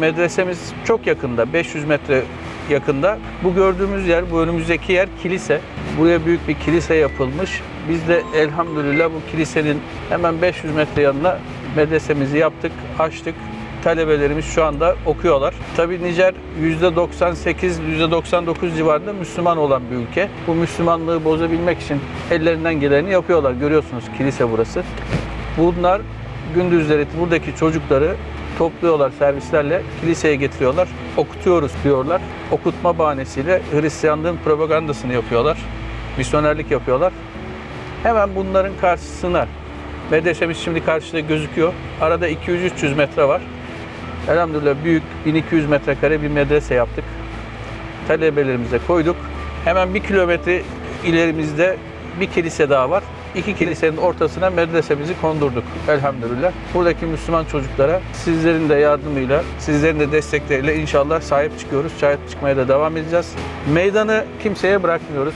Medresemiz çok yakında, 500 metre yakında. Bu gördüğümüz yer, bu önümüzdeki yer kilise. Buraya büyük bir kilise yapılmış. Biz de elhamdülillah bu kilisenin hemen 500 metre yanına medresemizi yaptık, açtık. Talebelerimiz şu anda okuyorlar. Tabii Nijer %98, %99 civarında Müslüman olan bir ülke. Bu Müslümanlığı bozabilmek için ellerinden geleni yapıyorlar. Görüyorsunuz kilise burası. Bunlar gündüzleri buradaki çocukları topluyorlar servislerle kiliseye getiriyorlar. Okutuyoruz diyorlar. Okutma bahanesiyle Hristiyanlığın propagandasını yapıyorlar. Misyonerlik yapıyorlar. Hemen bunların karşısına medresemiz şimdi karşıda gözüküyor. Arada 200-300 metre var. Elhamdülillah büyük 1200 metrekare bir medrese yaptık. Talebelerimize koyduk. Hemen bir kilometre ilerimizde bir kilise daha var. İki kilisenin ortasına medresemizi kondurduk elhamdülillah. Buradaki Müslüman çocuklara sizlerin de yardımıyla, sizlerin de destekleriyle inşallah sahip çıkıyoruz. Sahip çıkmaya da devam edeceğiz. Meydanı kimseye bırakmıyoruz.